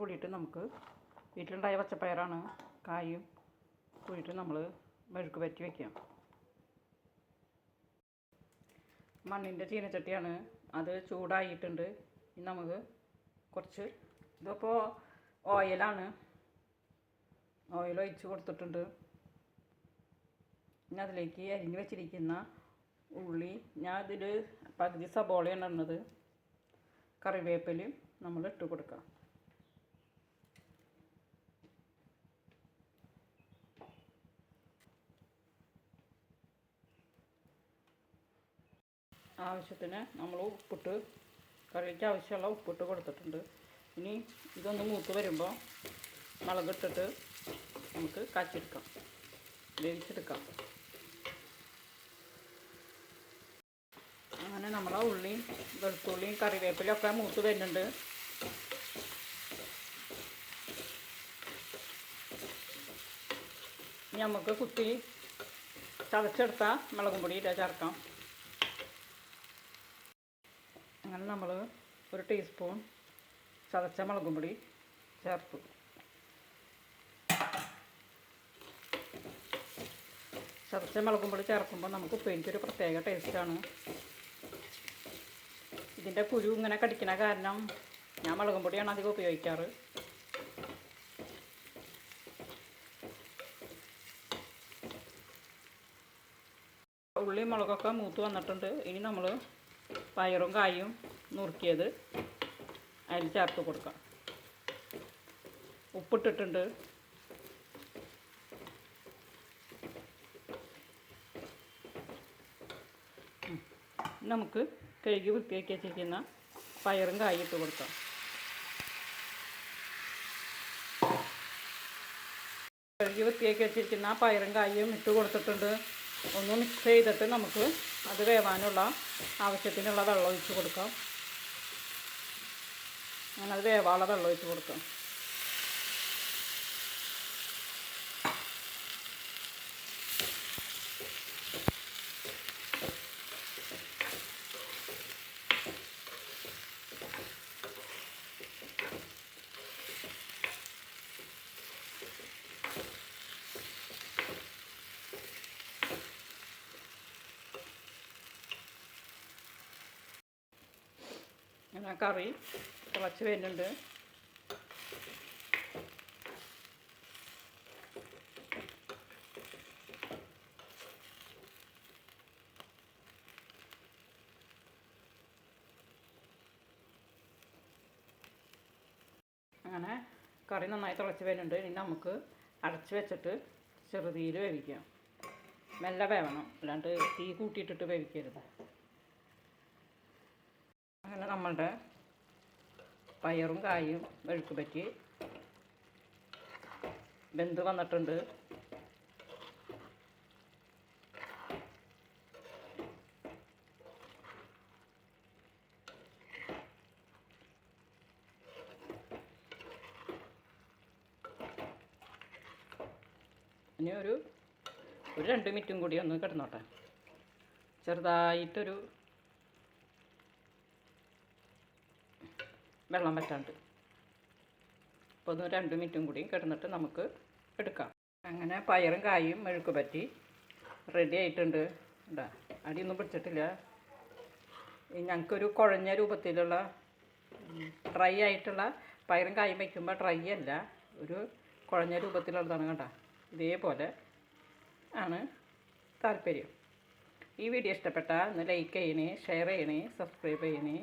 കൂടിയിട്ട് നമുക്ക് വീട്ടിലുണ്ടായ പച്ചപ്പയറാണ് കായും കൂടിയിട്ട് നമ്മൾ മെഴുക്ക് പറ്റി വയ്ക്കാം മണ്ണിന്റെ ചീനച്ചട്ടിയാണ് അത് ചൂടായിട്ടുണ്ട്. നമുക്ക് കുറച്ച് ഇതിപ്പോൾ ഓയിലാണ്. ഓയിൽ ഒഴിച്ച് കൊടുത്തിട്ടുണ്ട്. ഇനി അതിലേക്ക് അരിഞ്ഞ് വെച്ചിരിക്കുന്ന ഉള്ളി ഞാൻ ഇതിൽ പകുതി സബോളയാണ് ഇടുന്നത്. കറിവേപ്പിൽ നമ്മൾ ഇട്ട് കൊടുക്കാം. ആവശ്യത്തിന് നമ്മൾ ഉപ്പിട്ട് കറിക്ക് ആവശ്യമുള്ള ഉപ്പിട്ട് കൊടുത്തിട്ടുണ്ട്. ഇനി ഇതൊന്ന് മൂത്ത് വരുമ്പോൾ മുളകിട്ടിട്ട് നമുക്ക് കാച്ചെടുക്കാം വേവിച്ചെടുക്കാം. അങ്ങനെ നമ്മളെ ഉള്ളിയും വെളുത്തുള്ളിയും കറിവേപ്പിലൊക്കെ മൂത്ത് വരുന്നുണ്ട്. നമുക്ക് കുത്തി ചതച്ചെടുത്ത മുളകും പൊടി ഇട്ടാൽ ചേർക്കാം. അങ്ങനെ നമ്മൾ ഒരു ടീസ്പൂൺ ചതച്ച മുളകും പൊടി ചേർത്തു. ചതച്ച മുളകും പൊടി ചേർക്കുമ്പോൾ നമുക്ക് ഉപ്പേരിക്കൊരു പ്രത്യേക ടേസ്റ്റാണ് ഇതിന്റെ കുരു ഇങ്ങനെ കടിക്കണ കാരണം ഞാൻ മുളകും പൊടിയാണ് അധികം ഉപയോഗിക്കാറ്. ഉള്ളി മുളകൊക്കെ മൂത്ത് വന്നിട്ടുണ്ട്. ഇനി നമ്മൾ പയറും കായും നുറുക്കിയത് അതിൽ ചേർത്ത് കൊടുക്കാം. ഉപ്പിട്ടിട്ടുണ്ട്. നമുക്ക് കഴുകി വൃത്തിയാക്കി വെച്ചിരിക്കുന്ന പയറും കായും ഇട്ട് കൊടുക്കാം. കഴുകി വൃത്തിയാക്കി വെച്ചിരിക്കുന്ന പയറും കായും ഇട്ട് കൊടുത്തിട്ടുണ്ട്. ഒന്ന് മിക്സ് ചെയ്തിട്ട് നമുക്ക് അത് വേവാനുള്ള ആവശ്യത്തിനുള്ള വെള്ളം ഒഴിച്ച് കൊടുക്കാം. അത് വേവാനുള്ള വെള്ളം ഒഴിച്ച് കൊടുക്കാം. അങ്ങനെ കറി തിളച്ച് വരുന്നുണ്ട്. അങ്ങനെ കറി നന്നായി തിളച്ച് വരുന്നുണ്ട്. ഇനി നമുക്ക് അടച്ച് വെച്ചിട്ട് ചെറുതീയിൽ വേവിക്കാം. മെല്ലെ വേവണം. അല്ലാണ്ട് തീ കൂട്ടിയിട്ടിട്ട് വേവിക്കരുത്. നമ്മളുടെ പയറും കായും വെഴുക്ക് പറ്റി വെന്ത് വന്നിട്ടുണ്ട്. ഇനി ഒരു ഒരു രണ്ട് മിനിറ്റും കൂടി ഒന്ന് കിടന്നോട്ടെ. ചെറുതായിട്ടൊരു വെള്ളം വറ്റാണ്ട്. അപ്പോൾ ഒന്ന് രണ്ട് മിനിറ്റും കൂടി കിടന്നിട്ട് നമുക്ക് എടുക്കാം. അങ്ങനെ പയറും കായും മെഴുക്ക് പറ്റി റെഡി ആയിട്ടുണ്ട്. ഇടാ അടിയൊന്നും പിടിച്ചിട്ടില്ല. ഞങ്ങൾക്കൊരു കുഴഞ്ഞ രൂപത്തിലുള്ള ഡ്രൈ ആയിട്ടുള്ള പയറും കായും വയ്ക്കുമ്പോൾ ഡ്രൈ അല്ല ഒരു കുഴഞ്ഞ രൂപത്തിലുള്ളതാണ് കണ്ട. ഇതേപോലെ ആണ് താല്പര്യം. ഈ വീഡിയോ ഇഷ്ടപ്പെട്ടാൽ ഒന്ന് ലൈക്ക് ചെയ്യണേ ഷെയർ ചെയ്യണേ സബ്സ്ക്രൈബ് ചെയ്യണേ.